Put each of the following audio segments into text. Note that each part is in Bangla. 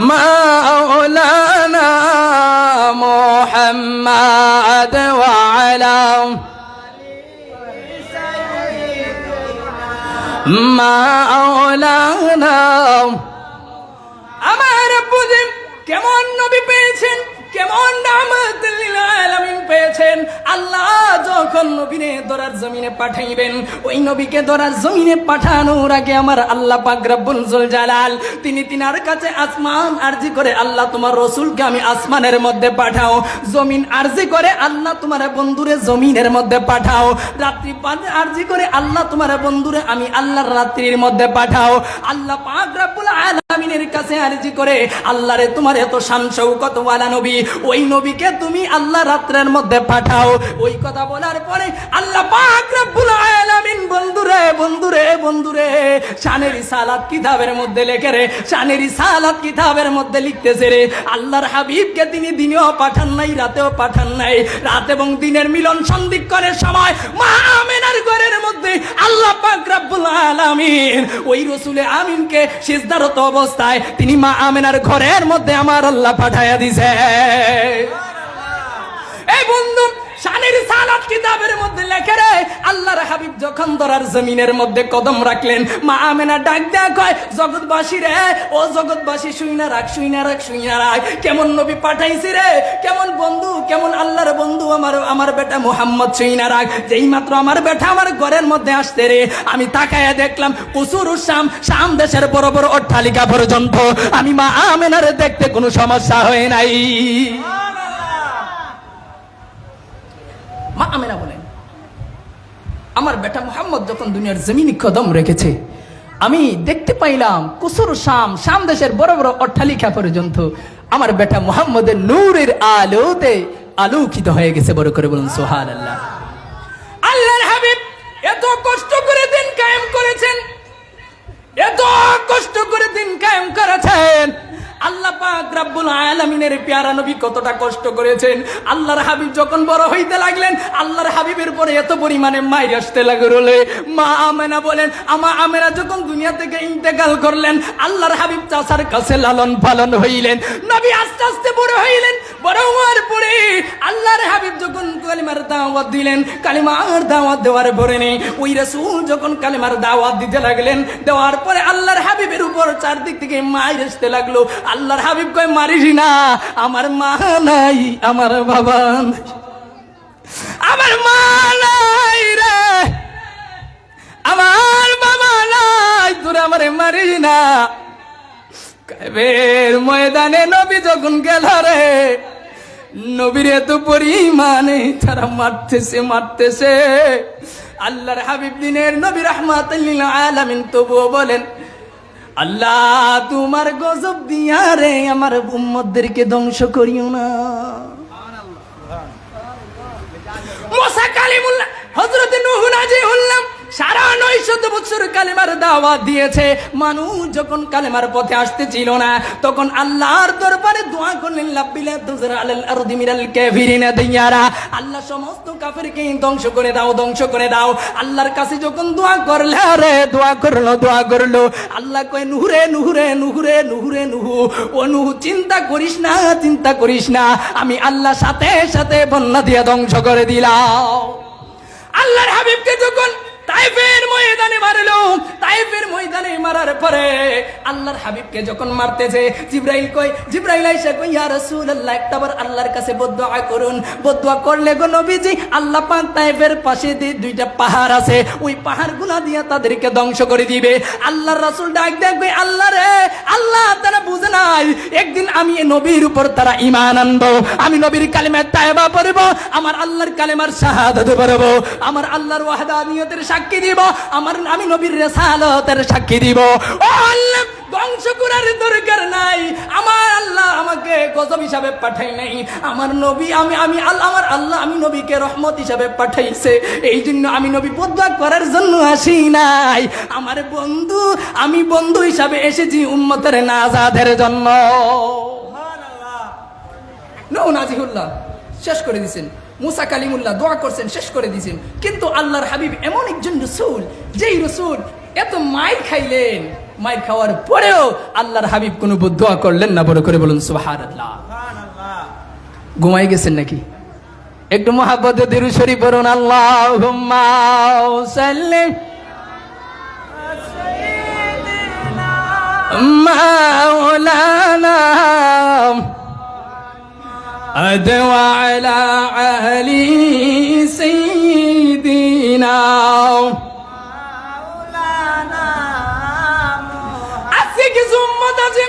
مولانا محمد وعلى মাওলানা আমার বুঝে কেমন নবী পেয়েছেন কেমন নামাতুল আলামিন পেয়েছেন আল্লাহ যখন নবীনে জমিনে পাঠাইবেন, ওই নবীকে জমিনে পাঠানোর আগে আমার আল্লাহ জালাল তিনি তিনার কাছে আসমান আরজি করে আল্লাহ তোমার রসুলকে আমি আসমানের মধ্যে পাঠাও, জমিন আরজি করে আল্লাহ তোমার বন্ধুরে জমিনের মধ্যে পাঠাও, রাত্রি আরজি করে আল্লাহ তোমার বন্ধুরে আমি আল্লাহর রাত্রির মধ্যে পাঠাও, আল্লাহ পাক রব্বুল আলামিনের কাছে আরজি করে আল্লাহ রে তোমার এত শান শৌকত ওয়ালা নবী, ওই নবীকে তুমি আল্লাহ রাত্রের মধ্যে পাঠাও। ওই কথা বলার পরে আল্লাহ পাক রব্বুল আলামিন, বন্ধুরে বন্ধুরে বন্ধুরে, শানের সালাত কিতাবের মধ্যে লেখে রে, শানের সালাত কিতাবের মধ্যে লিখতেছে রে, আল্লাহর হাবিবকে তিনি দিনেও পাঠান নাই, রাতেও পাঠান নাই। রাত এবং দিনের মিলন সন্ধিক্ষণের সময় মা ঘরের মধ্যে আল্লাহ পাক রব্বুল আলামিন, ওই রসুলে আমিনকে সিজদারত অবস্থায় তিনি মা আমেনার ঘরের মধ্যে আমার আল্লাহ পাঠাইয়া দিছে। এই বন্ধু শানের সালাত কিতাবের মধ্যে লেখে রে হাবিব যখন ধরার জমিনের মধ্যে কদম রাখলেন মা আমেনা ডাক দেয়া কয় জগৎবাসী রে ও জগৎবাসী শুইনা রাখ শুইনা রাখ শুইনা রাখ। কেমন নবী পাঠাইছি রে? কেমন বন্ধু? কেমন আল্লাহর বন্ধু আমার আমার বেটা মোহাম্মদ শুইনা রাখ। যেই মাত্র আমার বেটা আমার ঘরের মধ্যে আসতে রে আমি তাকায়া দেখলাম কুসুর শাম শাম দেশের বড় বড় অট্টালিকা পর্যন্ত। আমি মা আমেনার দেখতে কোনো সমস্যা হয় নাই। মা আমেনা বলেন আমার বেটা মোহাম্মদ যখন দুনিয়ার জমিনি কদম রেখেছে, আমি দেখতে পাইলাম কুসুর শাম শাম দেশের বড় বড় অট্টালিকা পর্যন্ত আমার বেটা মোহাম্মদের নূরের আলোতে আলোকিত হয়ে গেছে। বড় করে বলুন সোহান আল্লাহ আল্লাহর হাবিব এত কষ্ট করে দিন কায়েম করেছেন, এত কষ্ট করে দিন কায়েম করেছেন। আল্লাহ নবী কতটা কষ্ট করেছেন। আল্লাহর হাবিব যখন বড় হইতে লাগলেন, আল্লাহর হাবিবের পরে এত পরিমাণে মা আমেনা বলেন, আমা আমেনা যখন দুনিয়া থেকে ইন্তেকাল করলেন, আল্লাহর হাবিব কাছে লালন পালন হইলেন। নবী আস্তে আস্তে বড় হইলেন বড় হওয়ার আল্লাহর হাবিব যখন কালিমার দাওয়াত দিলেন, কালিমার দাওয়াত দেওয়ার পরে নেই ওই রাসূল যখন কালিমার দাওয়াত দিতে লাগলেন, দেওয়ার পরে আল্লাহর হাবিবের উপর চারদিক থেকে মাইর আসতে লাগল। আল্লাহর হাবিব কয়, মারিস আমার মা নাই, আমার বাবা আমার মা নাই রে, আমার বাবা নাই, তোর আমারে মারিস না। ময়দানে নবী যখন গেল রে নবীর এত পরিমাণে তারা মারতেছে মারতেছে। আল্লাহর হাবিব দিনের নবী রহমাত আলামিন তবুও বলেন আল্লাহ তোমার গজব দিয়া রে আমার উম্মতদেরকে ধ্বংস করিও না। মোসা কালিমুল্লাহ হজরত নুহ নাজি হল্লাম সারা নয় শত বছর কালেমার দাওয়াত দিয়েছে। মানুষ যখন কালেমার পথে আসতে ছিল না, তখন আল্লাহর দরবারে দোয়া করলেন, লাব্বিলা তুজরা আলাল কাফিরিনা দিয়ারা। আল্লাহ সমস্ত কাফিরকে ধ্বংস করে দাও, ধ্বংস করে দাও। আল্লাহর কাছে যখন দোয়া করলে, রে, দোয়া করল দোয়া করল। আল্লাহ কয়, নুহুরে নুহুরে নুহুরে নুহুরে, নুহু। ও নুহু, চিন্তা করিস না, চিন্তা করিস না। আমি আল্লাহ সাথে সাথে বন্যা দিয়ে ধ্বংস করে দিলাম। আল্লাহর হাবিবকে যখন তাইফের ময়দানে তাইফের ময়দানে মারার পরে আল্লাহর হাবিবকে যখন মারতেছে, জিব্রাইল কই জিব্রাইল আইসা কই ইয়া রাসূলুল্লাহ একটাবার আল্লাহর কাছে করুন। করলে গো নবীজি, আল্লাহ পাক তাইফের পাশে দুইটা পাহাড় আছে। ওই পাহাড়গুলা দিয়া তাদেরকে ধ্বংস করে দিবে। আল্লাহর রাসূল ডাক দেয় কই আল্লাহ রে, আল্লাহ, তারা বুঝে নাই। একদিন আমি নবীর উপর তারা ঈমান আনব। আমি নবীর কালিমা তায়বা পড়ব। আমার আল্লাহর কালেমার শাহাদাত পড়ব। আমার আল্লাহর ওয়াহদানিয়তের সাক্ষী দিব, আমার আমি নবীর রেসালতের সাক্ষী দিব। করার দরকার নাই। আমার আল্লাহ আমাকে গজব হিসাবে পাঠাই নাই। আমার নবী, আমি আমি আল্লাহ, আমার আল্লাহ আমি নবীকে রহমত হিসাবে পাঠাইছে। এই জন্য আমি নবী বদয়া করার জন্য আসি নাই। আমার বন্ধু, আমি বন্ধু হিসাবে এসেছি উম্মতের নাজাদের জন্য। নাজিহুল্লাহ। শেষ করে দিছেন। মুসা কালিমুল্লাহ দোয়া করছেন শেষ করে দিয়েছেন। কিন্তু আল্লাহর হাবিব এমন একজন রসুল যেই রসুল এত মাইর খাইলেন মায়ের খাওয়ার পরেও আল্লাহর হাবিব কোনো দোয়া করলেন না বড় করে বলুন সুবাহার আল্লাহ ঘুমাই গেছেন নাকি? একটু মহাব্বতে দিরু শরীফ বলুন আল্লাহ সাল্লিম مولانا أدوى على أهلي سيدنا আজকে কিছু উম্মত আছে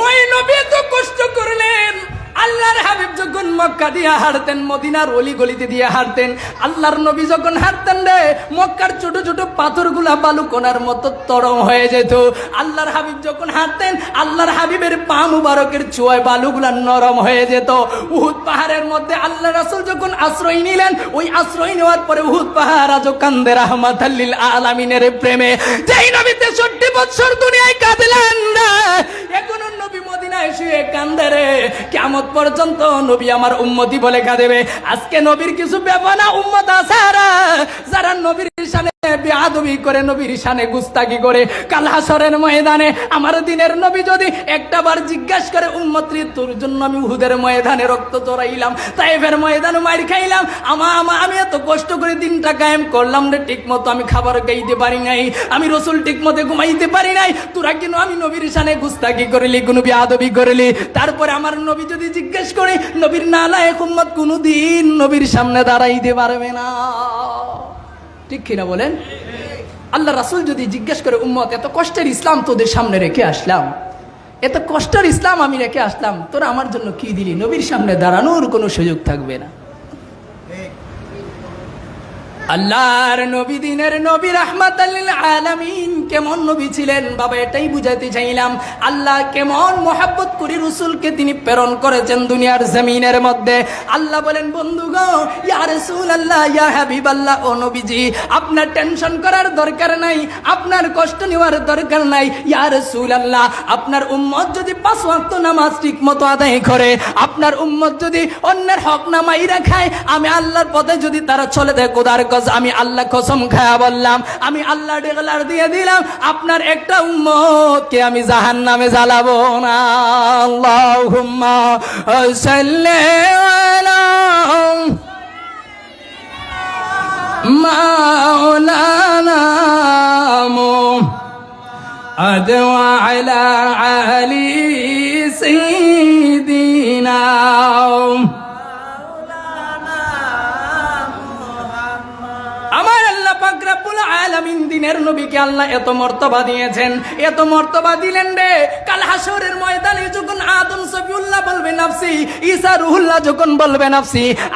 ওই নবী তো কষ্ট করলেন আল্লাহর হাবিব যখন মক্কা দিয়ে হাঁটতেন, মদিনার অলি গলিতে দিয়ে হাঁটতেন, আল্লাহর নবী যখন হাঁটতেন রে, মক্কার ছোট ছোট পাথরগুলা বালু কোনার মতো তরম হয়ে যেত। আল্লাহর হাবিব যখন হাঁটতেন, আল্লাহর হাবিবের পা মুবারকের চুয়ায় বালুগুলা নরম হয়ে যেত। উহুদ পাহাড়ের মধ্যে আল্লাহ রাসূল যখন আশ্রয় নিলেন, ওই আশ্রয় নেওয়ার পরে উহুদ পাহাড় আজও কান্দে রহমাত আলামিনের প্রেমে। যেই নবী তেষট্টি বছর দুনিয়ায় কাঁদলেন না এখনও নবী মদিনায় শুয়ে কান্দে রে। কেমন পর্যন্ত নবী আমার উম্মতি বলে কাঁদেবে। আজকে নবীর কিছু বেপানা উম্মত আছে যারা নবীর সানে বেআদবি করে নবীর সানে গুস্তাকি করে। কাল ময়দানে আমার দিনের নবী যদি একটা বার জিজ্ঞাসা করে উম্মত্রী তোর জন্য আমি উহুদের ময়দানে রক্ত চড়াইলাম, তাইফের ময়দানে মার খাইলাম, আমা আমা, আমি এত কষ্ট করে দিনটা কায়েম করলাম রে ঠিক মতো আমি খাবার গাইতে পারি নাই, আমি রসুল ঠিক মতো ঘুমাইতে পারি নাই, তোরা কেন আমি নবীর সানে গুস্তাকি করলি কোনো বেআদবি করলি? তারপরে আমার নবী যদি জিজ্ঞেস করে, নবীর নালায় উম্মত কোনোদিন নবীর সামনে দাঁড়াইতে পারবে না। ঠিক কিনা বলেন? আল্লাহ রাসুল যদি জিজ্ঞেস করে, উম্মত, এত কষ্টের ইসলাম তোদের সামনে রেখে আসলাম? এত কষ্টের ইসলাম আমি রেখে আসলাম? তোরা আমার জন্য কি দিলি? নবীর সামনে দাঁড়ানোর কোনো সুযোগ থাকবে না। আল্লাহর নবী, দিনের নবী রাহমাত আলামিন। কেমন নবী ছিলেন? বাবা, এটাই বুঝাতে চাইলাম। আল্লাহ কেমন মোহাব্বত করি রসুলকে তিনি প্রেরণ করেছেন দুনিয়ার জমিনের মধ্যে। আল্লাহ বলেন বন্ধু গো আল্লাহ ইয়া হাবিব আল্লাহ ও নবীজি, আপনার টেনশন করার দরকার নাই, আপনার কষ্ট নেওয়ার দরকার নাই। ইয়া রাসূল আল্লাহ আপনার উম্মত যদি পাঁচ ওয়াক্ত নামাজ ঠিক মতো আদায় করে, আপনার উম্মত যদি অন্যের হক নামাই রাখায় আমি আল্লাহর পথে যদি তারা চলে দেয় কোদার কস আমি আল্লাহ কসম খায়া বললাম আমি আল্লাহ ডেগলার দিয়ে দিলাম আপনার একটা উম্মতকে আমি জাহান নামে জ্বালাবো না আল্লাহুম্মা সাল্লি আলা مولانا أدوى على علي سيدنا আলামিন দিনের নবীকে আল্লাহ এত মর্তবা দিয়েছেন। এত মর্তবা দিলেন রে। কাল হাসরের ময়দানে যখন আদম সফিউল্লাহ ঈসা রুহুল্লাহ যখন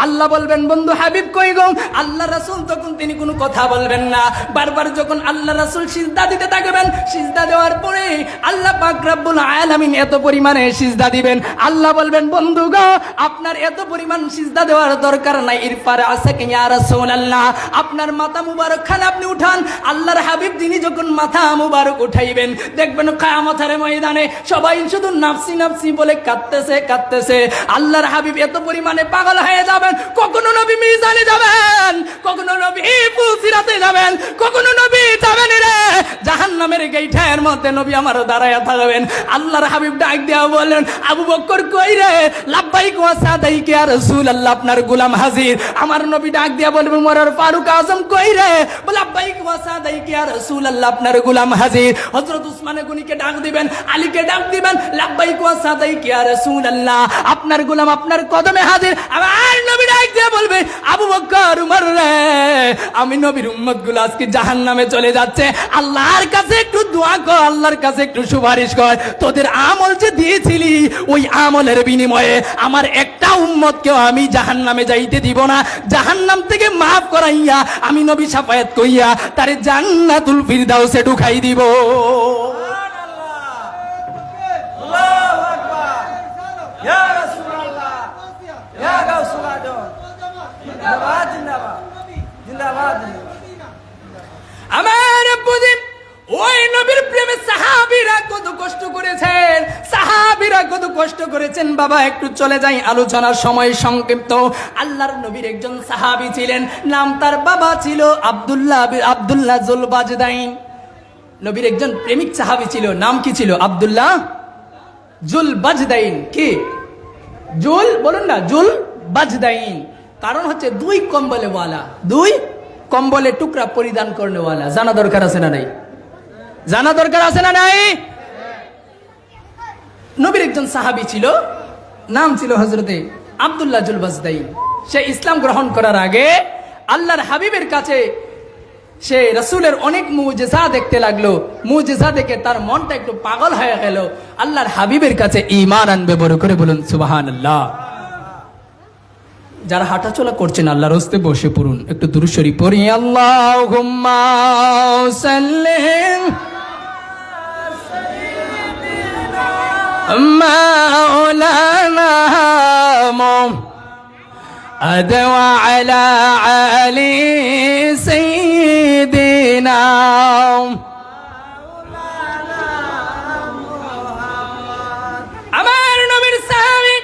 আল্লাহ বলবেন, বন্ধু হাবিব কই গো? আল্লাহ রাসূল তখন তিনি কোনো কথা বলবেন না। বারবার যখন আল্লাহ রাসূল সিজদা দিতে থাকবেন, সিজদা দেওয়ার পরে আল্লাহ পাক রব্বুল আলামিন এত পরিমাণে সিজদা দিবেন। আল্লাহ বলবেন, বন্ধু গো, আপনার এত পরিমাণ সিজদা দেওয়ার দরকার নাই। ইরফার আছে কি ইয়া রাসূলুল্লাহ? আপনার মাথা মুবারক খান আপনি উঠান আল্লাহর হাবিব তিনি যখন মাথা মুবারক উঠাইবেন, দেখবেন কায়ামতের ময়দানে সবাই শুধু নাফসি নাফসি বলে কাঁদতেছে কাঁদতেছে। আল্লাহর হাবিব এত পরিমাণে পাগল হয়ে যাবেন, কখনো নবী মিজানে যাবেন, কখনো নবী ফুলসিরাতে যাবেন, কখনো নবী যাবেন রে জাহান্নামের গেইঠায়ের মধ্যে নবী আমার দাঁড়ায় থাকবেন। আল্লাহর হাবিব ডাক দেওয়া বললেন আবু বক্কর কই রে? লাব্বাইক ওয়া সাদাইক ইয়া রাসূলুল্লাহ, আপনার গোলাম হাজির। আমার নবী ডাক দিয়া বলবেন মরার ফারুক আজম কই রে? বলে আব্বাইক ওয়া সাদাইক ইয়া রাসূলুল্লাহ, আপনার গোলাম হাজির। হযরত উসমানে গনিকে ডাক দিবেন, আলীকে ডাক দিবেন, লাব্বাইক ওয়া সাদাইক ইয়া রাসূলুল্লাহ, আপনার গোলাম আপনার কদমে হাজির। আমার নবী ডাক দিয়া বলবে, আবু বকর উমর রে, আমি নবীর উম্মতগুলো আজকে জাহান্নামে চলে যাচ্ছে। আল্লাহর কাছে একটু দোয়া কর, আল্লাহর কাছে একটু সুপারিশ কর। তোদের আমল যে দিয়েছিলি, ওই আমলের বিনিময়ে আমার একটা উম্মতকেও আমি জাহান নামে যাইতে দিব না। জাহান নাম থেকে মাফ করাইয়া, আমি নবী সাফায়াত কইয়া, তারে জান্নাতুল ফিরদাউসে ঢুকাই দিব। ওই নবীর প্রেমে সাহাবীরা কত কষ্ট করেছেন। সাহাবীরা কত কষ্ট করেছেন। বাবা, একটু চলে যাই। আলোচনার সময় সংক্ষিপ্ত। আল্লাহর নবীর একজন সাহাবী ছিলেন। নাম তার বাবা ছিল আব্দুল্লাহ আব্দুল্লাহ জুলবাজদাইন। নবীর একজন প্রেমিক সাহাবি ছিল। নাম কি ছিল? আব্দুল্লাহ জুল বাজদাইন কি? জুল? বলুন না জুল বাজদাইন কারণ হচ্ছে দুই কম্বলে ওয়ালা দুই কম্বলে টুকরা পরিধান করনেওয়ালা। জানা দরকার আছে না নাই? জানা দরকার আছে না নাই? নবীর একজন সাহাবি ছিল, নাম ছিল হজরতে আবদুল্লাহ জুল বাজদাইন সে ইসলাম গ্রহণ করার আগে আল্লাহর হাবিবের কাছে সে রসুলের অনেক মুজেজা দেখতে লাগল। মুজেজা দেখে তার মনটা একটু পাগল হয়ে গেল। আল্লাহর হাবিবের কাছে ইমান আনবে বড় করে বলুন সুবাহান আল্লাহ যারা হাঁটাচলা করছেন, আল্লাহর হস্তে বসে পড়ুন। একটু দুরুশরী পড়ি আল্লাহ مولانا أدوى على علي سيدنا আমার নবীর সাহাবী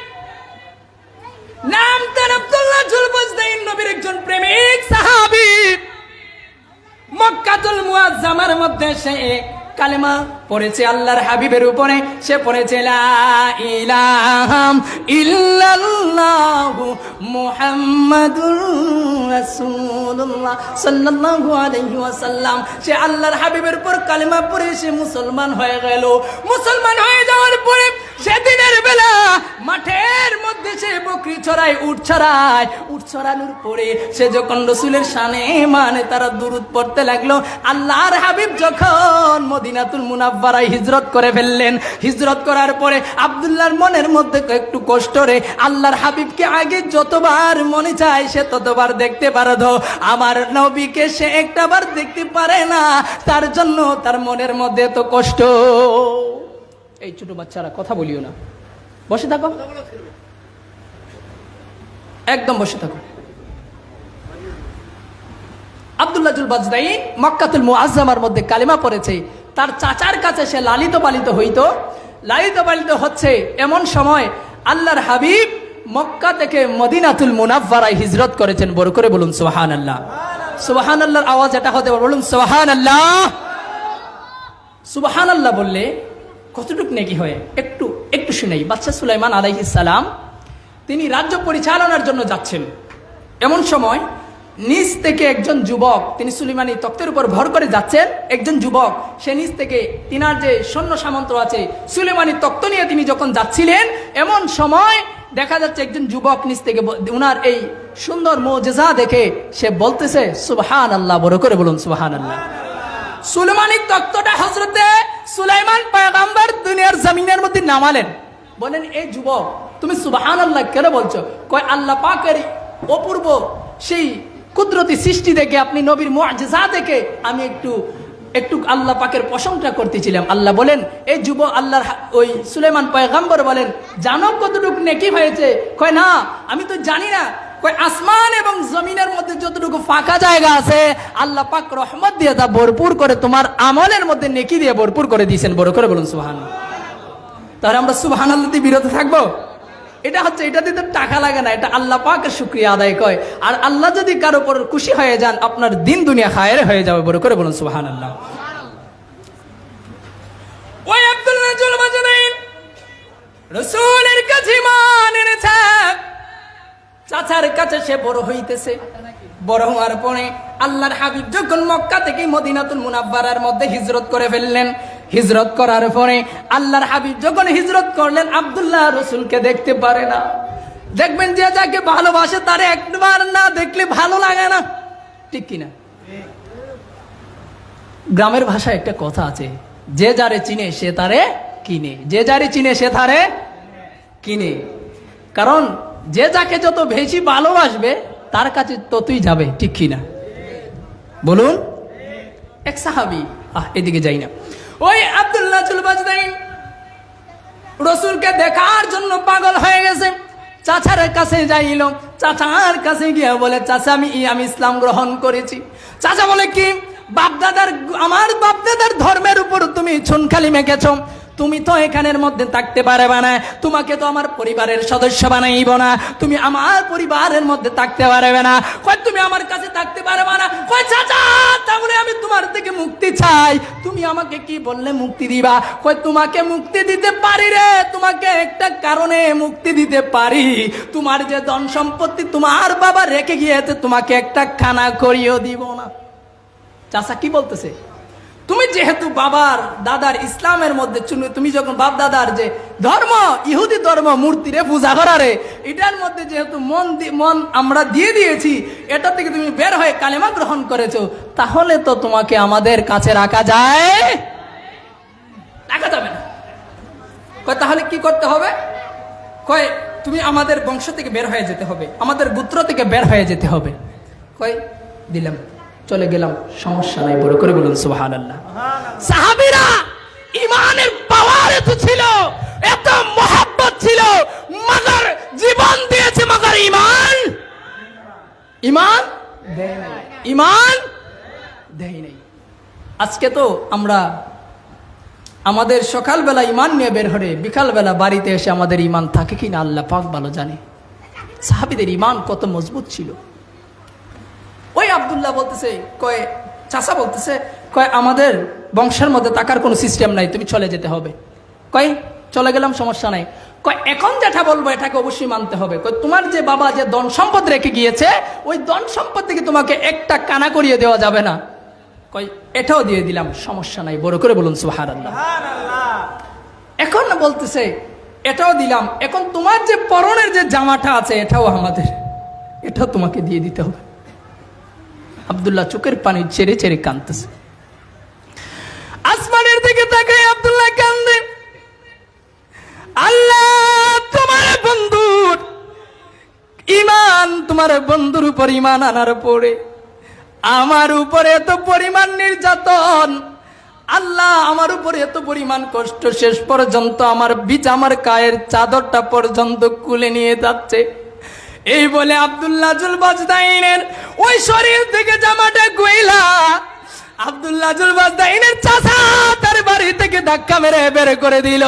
নাম তার আব্দুল্লাহ জুলবজদাইন নবীর একজন প্রেমিক সাহাবী মক্কাতুল মুআজ্জামার মধ্যে সে কালেমা পড়েছে আল্লাহর হাবিবের উপরে, সে পড়েছে ওয়াসাল্লাম। সে আল্লাহর হাবিবের উপর কালেমা পড়ে সে মুসলমান হয়ে গেল। মুসলমান হয়ে যাওয়ার পরে সেদিনের বেলা মাঠের মধ্যে সে বকরি ছড়ায় উঠ ছড়ায়। উঠ ছড়ানোর পরে সে যখন রসুলের সানে মানে তারা দুরুদ পড়তে লাগল, আল্লাহর হাবিব যখন মদিনাতুল মুনাব্বারায় হিজরত করে ফেললেন, হিজরত করার পরে আব্দুল্লাহর মনের মধ্যে একটু কষ্ট রে। আল্লাহর হাবিবকে আগে যতবার মনে চায়, সে ততবার দেখতে পারে ধো আমার নবীকে সে একটাবার দেখতে পারে না, তার জন্য তার মনের মধ্যে তো কষ্ট। এই ছোট বাচ্চারা, কথা বলিও না। বসে থাকো। একদম বসে থাকো। বাজদাই মক্কাতুল মধ্যে কালিমা পড়েছে, তার চাচার কাছে সে লালিত পালিত হইতো। লালিত পালিত হচ্ছে এমন সময় আল্লাহর হাবিব মক্কা থেকে মদিনাতুল মুনাফারায় হিজরত করেছেন। বড় করে বলুন সোহান আল্লাহ সোহান আল্লাহর আওয়াজ এটা হতে বলুন সোহান আল্লাহ সুবাহান আল্লাহ বললে কতটুক নেকি হয়? একটু একটু শুনেই। বাচ্চা সুলাইমান সালাম, তিনি রাজ্য পরিচালনার জন্য যাচ্ছেন। এমন সময় নিচ থেকে একজন যুবক, তিনি সুলিমানি তক্তের উপর ভর করে যাচ্ছেন, একজন যুবক, সে নিচ থেকে তিনার যে সৈন্য সামন্ত আছে সুলেমানি তক্ত নিয়ে তিনি যখন যাচ্ছিলেন, এমন সময় দেখা যাচ্ছে একজন যুবক নিচ থেকে উনার এই সুন্দর মোজেজা দেখে সে বলতেছে সুবহান আল্লাহ বড় করে বলুন সুবহান আল্লাহ সুলেমানির তত্ত্বটা হজরতে সুলাইমান পয়গাম্বার দুনিয়ার জমিনের মধ্যে নামালেন। বলেন এই যুবক, তুমি সুবাহান আল্লাহ কেন বলছো? কয়, আল্লাহ পাকের অপূর্ব সেই কুদরতি সৃষ্টি দেখে, আপনি নবীর মুআজিজা দেখে আমি একটু একটু আল্লাহ পাকের প্রশংসা করতেছিলাম। আল্লাহ বলেন এই যুব আল্লাহর ওই সুলেমান পয়গাম্বর বলেন, জানো কতটুক নেকি হয়েছে কয়, না, আমি তো জানি না আসমান এবং জমিনের মধ্যে যতটুকু ফাঁকা জায়গা আছে, আল্লাহ পাক রহমত দিয়ে তা ভরপুর করে তোমার আমলের মধ্যে নেকি দিয়ে ভরপুর করে দিয়েছেন। বড় করে বলুন সুহান তাহলে আমরা সুবহান আল্লাহ দিয়ে বিরত থাকব? এটা হচ্ছে, এটা দিয়ে তো টাকা লাগে না, এটা আল্লাহ পাকের শুক্রিয়া আদায় কয়। আর আল্লাহ যদি কারও উপর খুশি হয়ে যান, আপনার দিন দুনিয়া খায়ের হয়ে যাবে, বড় করে বলুন সুবহান আল্লাহ ওই আব্দুল রাজুল মাজদাইন রসুলের কাছে মান এনেছে চাচার কাছে সে বড় হইতেছে। বড় হওয়ার পরে আল্লাহর হাবিব যখন মক্কা থেকে মদিনাতুল মুনাব্বারার মধ্যে হিজরত করে ফেললেন, হিজরত করার পরে আল্লাহর হাবিব যখন হিজরত করলেন, আব্দুল্লাহ রসুলকে দেখতে পারে না। দেখবেন যে যাকে ভালোবাসে তারে একবার না দেখলে ভালো লাগে না। ঠিক কিনা? গ্রামের ভাষায় একটা কথা আছে, যে যারে চিনে সে তারে কিনে, যে যারে চিনে সে তারে কিনে। কারণ যে যাকে যত বেশি ভালোবাসবে, তার কাছে ততই যাবে, ঠিক কিনা বলুন। এক সাহাবি, আহ, এদিকে যাই না। ওই আব্দুল্লাহ চুলবাজদাইন রসুলকে দেখার জন্য পাগল হয়ে গেছে। চাচার কাছে যাইল। চাচার কাছে গিয়ে বলে, চাচা, আমি আমি ইসলাম গ্রহণ করেছি। চাচা বলে, কি? বাপদাদার, আমার বাপদাদার ধর্মের উপর তুমি ছুনখালি মেখেছ? তুমি তো এখানের মধ্যে থাকতে পারবে না। তোমাকে তো আমার পরিবারের সদস্য বানাইব না। তুমি আমার পরিবারের মধ্যে থাকতে পারবে না। কয়, তুমি আমার কাছে থাকতে পারবে না। কয়, চাচা, তাহলে আমি তোমার থেকে মুক্তি চাই। তুমি আমাকে কি বললে মুক্তি দিবা? কয়, তোমাকে মুক্তি দিতে পারি রে। তোমাকে একটা কারণে মুক্তি দিতে পারি। তোমার যে ধন সম্পত্তি তোমার বাবা রেখে গিয়েছে, তোমাকে একটা খানা করিয়েও দিব না। চাচা কি বলতেছে? তুমি যেহেতু বাবার, দাদার ইসলামের মধ্যে চুনু, তুমি যখন বাপ দাদার যে ধর্ম, ইহুদি ধর্ম মূর্তি মূর্তিরে, পূজা করারে এটার মধ্যে যেহেতু মন মন আমরা দিয়ে দিয়েছি, এটা থেকে তুমি বের হয়ে কালেমা গ্রহণ করেছ, তাহলে তো তোমাকে আমাদের কাছে রাখা যায়। রাখা যাবে না। কয়, তাহলে কি করতে হবে? কয়, তুমি আমাদের বংশ থেকে বের হয়ে যেতে হবে, আমাদের গোত্র থেকে বের হয়ে যেতে হবে। কয়, দিলাম। চলে গেলাম, সমস্যা নাই, বড় করে বলুন সুবাহান আল্লাহ সাহাবিরা ইমানের পাওয়ার এত ছিল, এত মহাব্বত ছিল মগর জীবন দিয়েছে মগর ইমান ইমান ইমান দেয় নাই। আজকে তো আমরা আমাদের সকালবেলা ইমান নিয়ে বের হরে বিকালবেলা বাড়িতে এসে আমাদের ইমান থাকে কিনা আল্লাহ পাক ভালো জানে। সাহাবিদের ইমান কত মজবুত ছিল। আবদুল্লাহ বলতেছে কয় চাষা বলতেছে কয় আমাদের বংশের মধ্যে টাকার কোনো সিস্টেম নাই তুমি চলে যেতে হবে। কয় চলে গেলাম সমস্যা নাই। কয় এখন যেটা বলব এটাকে অবশ্যই মানতে হবে। কয় তোমার যে বাবা যে ধন সম্পদ রেখে গিয়েছে ওই ধন সম্পদ থেকে তোমাকে একটা কানা করিয়ে দেওয়া যাবে না। কয় এটাও দিয়ে দিলাম সমস্যা নাই বড় করে বলুন সুহার এখন বলতেছে এটাও দিলাম এখন তোমার যে পরনের যে জামাটা আছে এটাও আমাদের এটাও তোমাকে দিয়ে দিতে হবে। আব্দুল্লাহ চোখের পানি ছেড়ে ছেড়ে কাঁদতেছে। আসমানের দিকে তাকাই আবদুল্লাহ কান্দে। আল্লাহ, তোমার বন্ধুর ইমান তোমার বন্ধুর উপর ইমান আনার পরে আমার উপরে এত পরিমাণ নির্যাতন, আল্লাহ আমার উপরে এত পরিমাণ কষ্ট শেষ পর্যন্ত আমার বীজ আমার গায়ের চাদরটা পর্যন্ত কুলে নিয়ে যাচ্ছে। এই বলে আব্দুল্লাহ জুলবাজদাইনের ওই শরীর থেকে জামাটা গইলা। আব্দুল্লাহ জুলবাজদাইনের চাচা তার বাড়ি থেকে ধাক্কা মেরে বের করে দিল।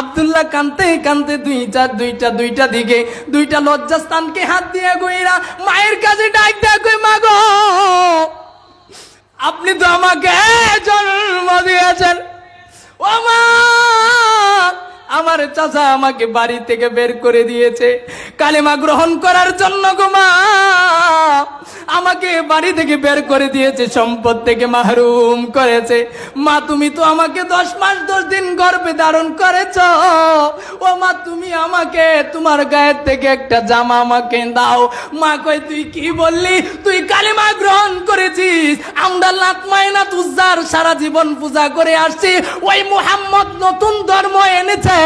আব্দুল্লাহ কানতে কানতে দুইটা দুইটা দুইটা দিকে, দুইটা লজ্জাস্থানকে হাত দিয়ে গইরা মায়ের কাছে ডাক দেয়া মাগো আপনি তো আমাকে জন্ম দিয়েছেন। ও মা আমার চাচা আমাকে বাড়ি থেকে বের করে দিয়েছে। কালেমা গ্রহণ করার জন্য গো মা। আমাকে বাড়ি থেকে বের করে দিয়েছে, সম্পদ থেকে মাহরুম করেছে। মা, তুমি তো আমাকে দশ মাস, দশ দিন গর্ভে ধারণ করেছ। ও মা, তুমি আমাকে তোমার গায়ের থেকে একটা জামা আমাকে দাও। মা কই তুই কি বললি? তুই কালিমা গ্রহণ করেছিস। আমরা লাখ মায়না তুজার সারা জীবন পূজা করে আসছি। ওই মুহাম্মদ নতুন ধর্ম এনেছে।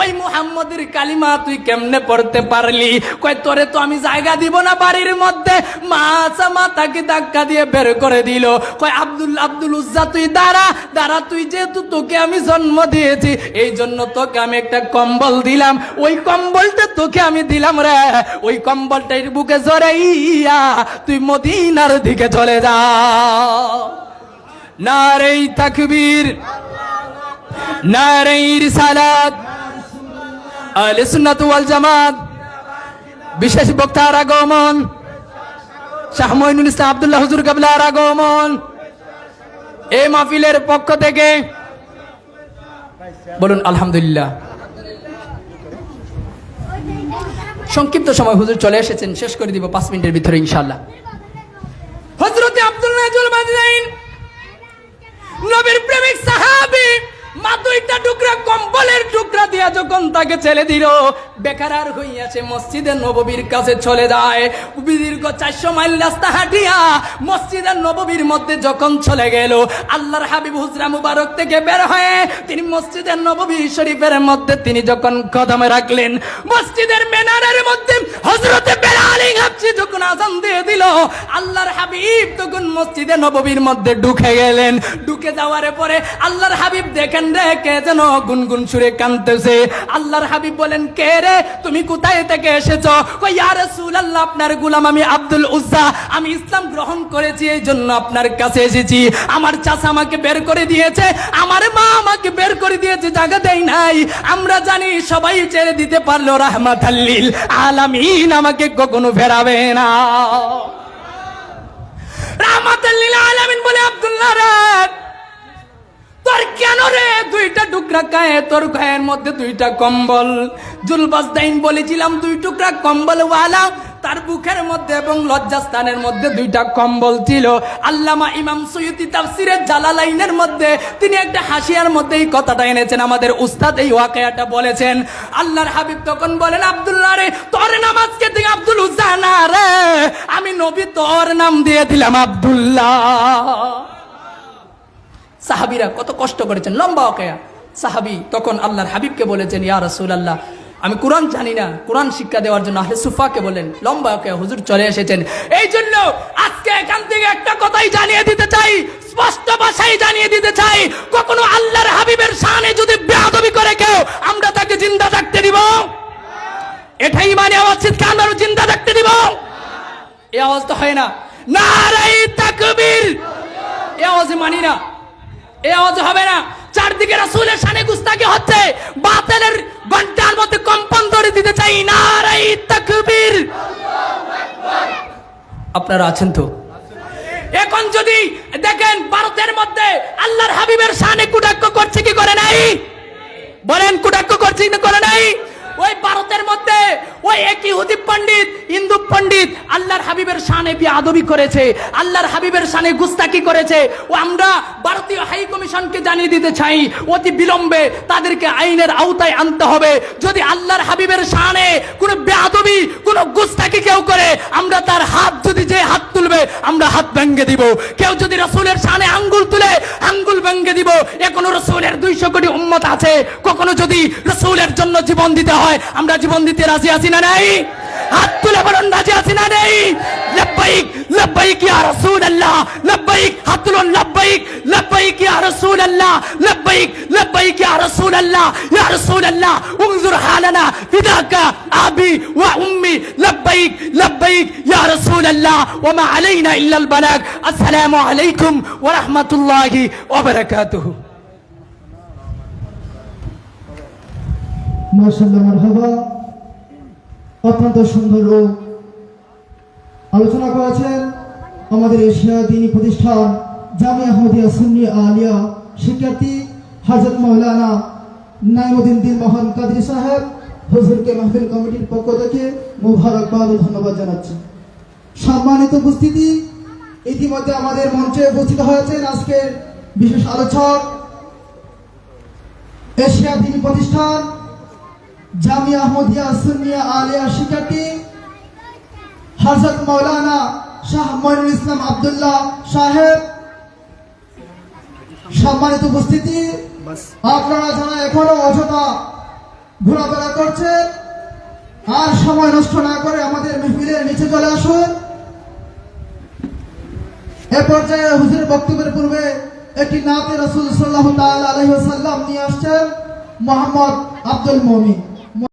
ওই মুহাম্মদের কালিমা তুই কেমনে পড়তে পারলি? কই তোরে তো আমি জায়গা দিব না বাড়ির মধ্যে। মা আচ্ছা মা তাকে ধাক্কা দিয়ে বের করে দিল। কয়, আব্দুল আব্দুল উজ্জা, তুই দাঁড়া দাঁড়া, তুই যেহেতু তোকে আমি জন্ম দিয়েছি, এই জন্য তোকে আমি একটা কম্বল দিলাম। ওই কম্বলটা তোকে আমি দিলাম রে। ওই কম্বলটার বুকে জড়াইয়া তুই মদিনার দিকে চলে যা। নারেই তাকবীর। নারেই রিসালাত, আহলে সুন্নাত ওয়াল জামাত, বিশেষ বক্তার আগমন, শাহ মঈনুল ইসলাম আব্দুল্লাহ হুজুর কাবলার আগমন এই মাহফিলের পক্ষ থেকে বলুন আলহামদুলিল্লাহ। সংক্ষিপ্ত সময় হুজুর চলে এসেছেন, শেষ করে দিব পাঁচ মিনিটের ভিতরে ইনশাল্লাহ হজরতে আব্দুল্লাহ যখন তাকে ছেলে দিল, বেকার আর হইয়াছে মসজিদের নববীর কাছে চলে যায়। দীর্ঘ চারশো মাইল রাস্তা হাঁটিয়া মসজিদের নববীর মধ্যে যখন চলে গেল, আল্লাহর হাবিব হুজরা মুবারক থেকে বের হয়ে তিনি মসজিদের নববী শরীফের মধ্যে তিনি যখন কদমে রাখলেন, মসজিদের মেনারের মধ্যে হজরতে বেলালি হাবছি যখন আজান দিয়ে দিল, আল্লাহর হাবিব তখন মসজিদে নববীর মধ্যে ঢুকে গেলেন। ঢুকে যাওয়ার পরে আল্লাহর হাবিব দেখেন রে, কে যেন গুনগুন সুরে কানতেছে আল্লাহর হাবিব বলেন, কে রে? তুমি কোথায় থেকে এসেছ? কই ইয়া রাসূলুল্লাহ, আপনার গোলাম আমি আব্দুল উজ্জা। আমি ইসলাম গ্রহণ করেছি এই জন্য আপনার কাছে এসেছি। আমার চাচা আমাকে বের করে দিয়েছে, আমার মা আমাকে বের করে দিয়েছে, জায়গা দেয় নাই। আমরা জানি সবাই ছেড়ে দিতে পারল রাহমাত আল্লিল আলামিন, আমাকে কখনো ফেরাবে না। রাহমাত আল্লিল আলামিন বলে, আব্দুল্লাহ রে তোর কেন রে? দুইটা টুকরা গায়ে তোর গায়ের মধ্যে দুইটা কম্বল। জুলবাসদাইন বলেছিলাম, দুই টুকরা কম্বল ওয়ালা তার বুকের মধ্যে এবং লজ্জাস্থানের মধ্যে দুইটা কম্বল ছিল। আল্লামা ইমাম সৈয়দি তাফসিরের জালালাইনের মধ্যে, তিনি একটা হাসিয়ার মধ্যে এই কথাটা এনেছেন। আমাদের উস্তাদ এই ওয়াকায়াটা বলেছেন, আল্লাহর হাবিব তখন বলেন, আব্দুল্লাহ রে, তোর নাম আজকে তুই আব্দুল উজ্জা না রে? আমি নবী তোর নাম দিয়ে দিলাম, আব্দুল্লাহ। সাহাবিরা কত কষ্ট করেছেন, লম্বা অকেয়া সাহাবি তখন আল্লাহর হাবিবকে বলেছেন, ইয়া রসুল আল্লাহ আমি কোরআন জানি না, কোরআন শিক্ষা দেওয়ার জন্য আহলে সুফাকে বলেন। লম্বা অকেয়া হুজুর চলে এসেছেন। এই জন্য আজকে এখান থেকে একটা কথাই জানিয়ে দিতে চাই, স্পষ্ট ভাষায় জানিয়ে দিতে চাই, কখনো আল্লাহর হাবিবের শানে যদি বেয়াদবি করে কেউ, আমরা তাকে জিন্দা থাকতে দিব। এটাই মানে আওয়াজ চিৎকার মারো জিন্দা থাকতে দিব। এ আওয়াজ তো হয় না। নারাই তাকবীর। এ আওয়াজে মানি না। এ আওয়াজ হবে না। চারদিকে রাসূলের শানে গুস্তাকি হচ্ছে। বাতিলের মধ্যে কম্পন দিতে চাই। নারাই তাকবীর। আপনারা আছেন তো? এখন যদি দেখেন ভারতের মধ্যে আল্লাহর হাবিবের শানে কুটাক্ষ করছে কি করে নাই? বলেন কুটাক্ষ করছে কি করে নাই? ওই ভারতের মধ্যে ওই একই হুদিব পণ্ডিত হিন্দু পণ্ডিত, আল্লাহর হাবিবের শানে আদবি করেছে, আল্লাহর হাবিবের শানে গুস্তাকি করেছে, ও আমরা ভারতীয় হাই কমিশনকে জানিয়ে দিতে চাই, অতি বিলম্বে তাদেরকে আইনের আওতায় আনতে হবে। যদি আল্লাহর হাবিবের শানে কোনো বেআদবি কোনো গুস্তাকি কেউ করে, আমরা তার হাত যদি যে হাত তুলবে, আমরা হাত ভেঙ্গে দিব। কেউ যদি রসুলের শানে আঙ্গুল তুলে, আঙ্গুল ভেঙ্গে দিব। এখনও রসুলের দুইশো কোটি উম্মত আছে। কখনো যদি রসুলের জন্য জীবন দিতে হয়, আমরা জীবন দিতে রাজি আছি। না নাই হাত তুলে বলুন রাজি আছি না নেই লব্বাইক লব্বাইক ইয়া রাসূলুল্লাহ লব্বাইক হাত তুলুন লব্বাইক লব্বাইক ইয়া রাসূলুল্লাহ লব্বাইক লব্বাইক ইয়া রাসূলুল্লাহ ইয়া রাসূলুল্লাহ انظر حالنا فداك ابي وامي لبيك لبيك يا رسول الله وما علينا الا البلاغ السلام عليكم ورحمه الله وبركاته মার্শাল্লাহ মারহাবা অত্যন্ত সুন্দর ও আলোচনা করেছেন আমাদের এশিয়া দিনী প্রতিষ্ঠান জামি আহমদিয়া সুন্নি আলিয়া শিক্ষার্থী হাজরত মৌলানা নাইমুদ্দিন দিন মোহন কাদরি সাহেব, হুজুরকে মাহফিল কমিটির পক্ষ থেকে মুবারকবাদ ধন্যবাদ জানাচ্ছি। সম্মানিত উপস্থিতি ইতিমধ্যে আমাদের মঞ্চে উপস্থিত হয়েছেন আজকের বিশেষ আলোচক, এশিয়া দিনী প্রতিষ্ঠান জামিয়া আহমদিয়া আলিয়া শিক্ষার্থী হজরত মৌলানা শাহ মইনুল ইসলাম আব্দুল্লাহ সাহেব। সম্মানিত উপস্থিতি আপনারা যারা এখনও অযথা ঘোরাফেরা করছেন আর সময় নষ্ট না করে আমাদের মেহফিলের নিচে চলে আসুন। এ পর্যায়ে হুজুরের বক্তব্যের পূর্বে একটি নাতে রসুল সাল্লাহ আলহিহাল্লাম নিয়ে আসছেন মোহাম্মদ আব্দুল মমিন।